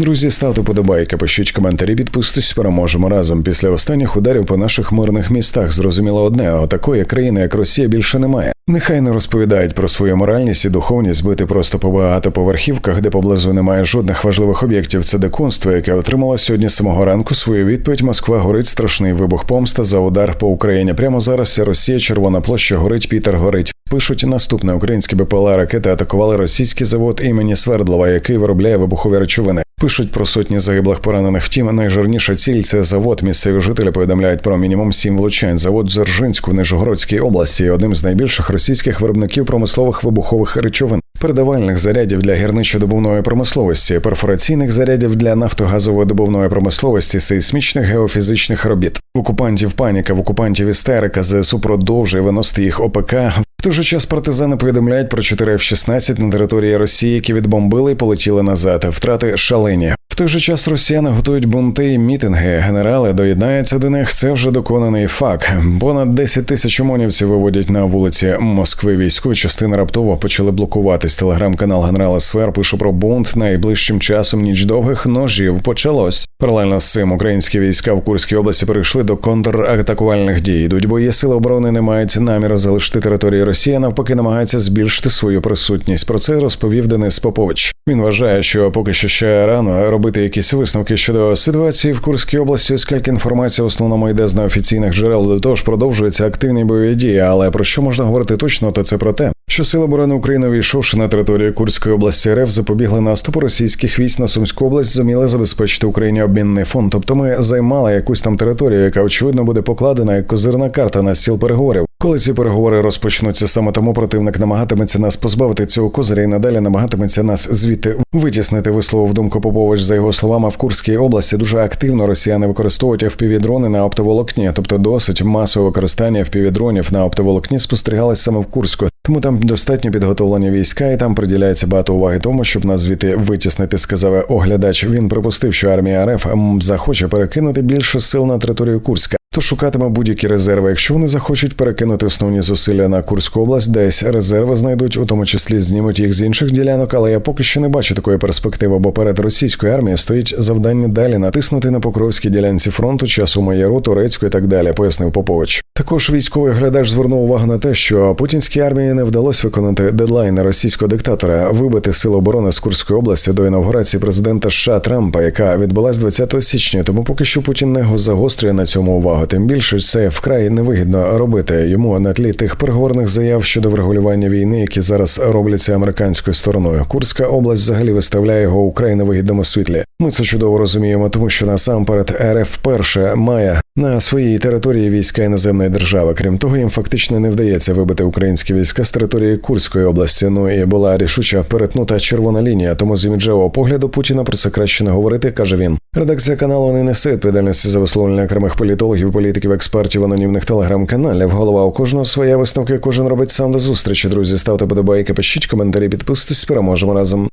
Друзі, ставте подобайки, пишіть коментарі, підписуйтесь, переможемо разом. Після останніх ударів по наших мирних містах зрозуміло одне: а такої країни, як Росія, більше немає. Нехай не розповідають про свою моральність і духовність бити просто по багатоповерхівках, де поблизу немає жодних важливих об'єктів. Це дикунство, яке отримало сьогодні самого ранку свою відповідь. Москва горить страшний вибух помста за удар по Україні. Прямо зараз Росія, Червона площа горить, Пітер горить. Пишуть наступне українські БПЛА ракети атакували російський завод імені Свердлова, який виробляє вибухові речовини. Пишуть про сотні загиблих поранених. Втім, найжирніша ціль це завод. Місцеві жителі повідомляють про мінімум сім влучань. Завод в Дзержинську в Нижгородській області є одним з найбільших російських виробників промислових вибухових речовин. Передавальних зарядів для гірничодобувної промисловості, перфораційних зарядів для нафтогазово-добувної промисловості, сейсмічних геофізичних робіт. В окупантів паніка, в окупантів істерика ЗСУ продовжує виносити їх ОПК. В той же час партизани повідомляють про 4 F-16 на території Росії, які відбомбили і полетіли назад. Втрати шалені. В той же час росіяни готують бунти і мітинги. Генерали доєднаються до них. Це вже доконаний факт. Понад 10 тисяч омонівців виводять на вулиці Москви. Військові частини раптово почали блокуватись. Телеграм-канал генерала Сфер пише про бунт. Найближчим часом ніч довгих ножів почалось. Паралельно з цим українські війська в Курській області перейшли до контратакувальних дій. Йдуть бої сили оборони не мають наміру залишити території Росії, навпаки, намагаються збільшити свою присутність. Про це розповів Денис Попович. Він вважає, що поки що ще рано робити якісь висновки щодо ситуації в Курській області, оскільки інформація в основному йде з неофіційних джерел. До того ж продовжуються активні бойові дії. Але про що можна говорити точно, то це про те, що Сили оборони України, увійшовши на територію Курської області РФ, запобігли наступу російських військ на Сумську область, зуміли забезпечити Україні обмінний фонд. Тобто ми займали якусь там територію, яка очевидно буде покладена як козирна карта на стіл переговорів. Коли ці переговори розпочнуться, саме тому противник намагатиметься нас позбавити цього козиря і надалі намагатиметься нас звідти витіснити. Висловив думку Попович. За його словами, в Курській області дуже активно росіяни використовують FPV-дрони на оптоволокні, тобто досить масове використання FPV-дронів на оптоволокні спостерігалось саме в Курську. Тому там достатньо підготовлені війська, і там приділяється багато уваги тому, щоб нас звідти витіснити, сказав оглядач. Він припустив, що армія РФ захоче перекинути більше сил на територію Курська. То шукатиме будь-які резерви. Якщо вони захочуть перекинути основні зусилля на Курську область, десь резерви знайдуть, у тому числі знімуть їх з інших ділянок. Але я поки що не бачу такої перспективи, бо перед російською армією стоїть завдання далі натиснути на покровській ділянці фронту, часу Маєру, Турецьку і так далі, пояснив Попович. Також військовий глядач звернув увагу на те, що путінській армії не вдалося виконати дедлайни російського диктатора, вибити сили оборони з Курської області до інаугурації президента США Трампа, яка відбулась 20 січня. Тому поки що Путін не загострює на цьому увагу. Тим більше це вкрай невигідно робити йому на тлі тих переговорних заяв щодо врегулювання війни, які зараз робляться американською стороною. Курська область взагалі виставляє його у край невигідному світлі. Ми це чудово розуміємо, тому що насамперед РФ вперше має на своїй території війська іноземної держави. Крім того, їм фактично не вдається вибити українські війська з території Курської області. Ну і була рішуча перетнута червона лінія. Тому з іміджевого погляду Путіна про це краще не говорити, каже він. Редакція каналу не несе відповідальності за висловлення окремих політологів, політиків, експертів, анонімних телеграм-каналів. Голова у кожного своя висновки. Кожен робить сам до зустрічі. Друзі, ставте подобайки, пишіть коментарі, підписуйтесь, переможемо разом.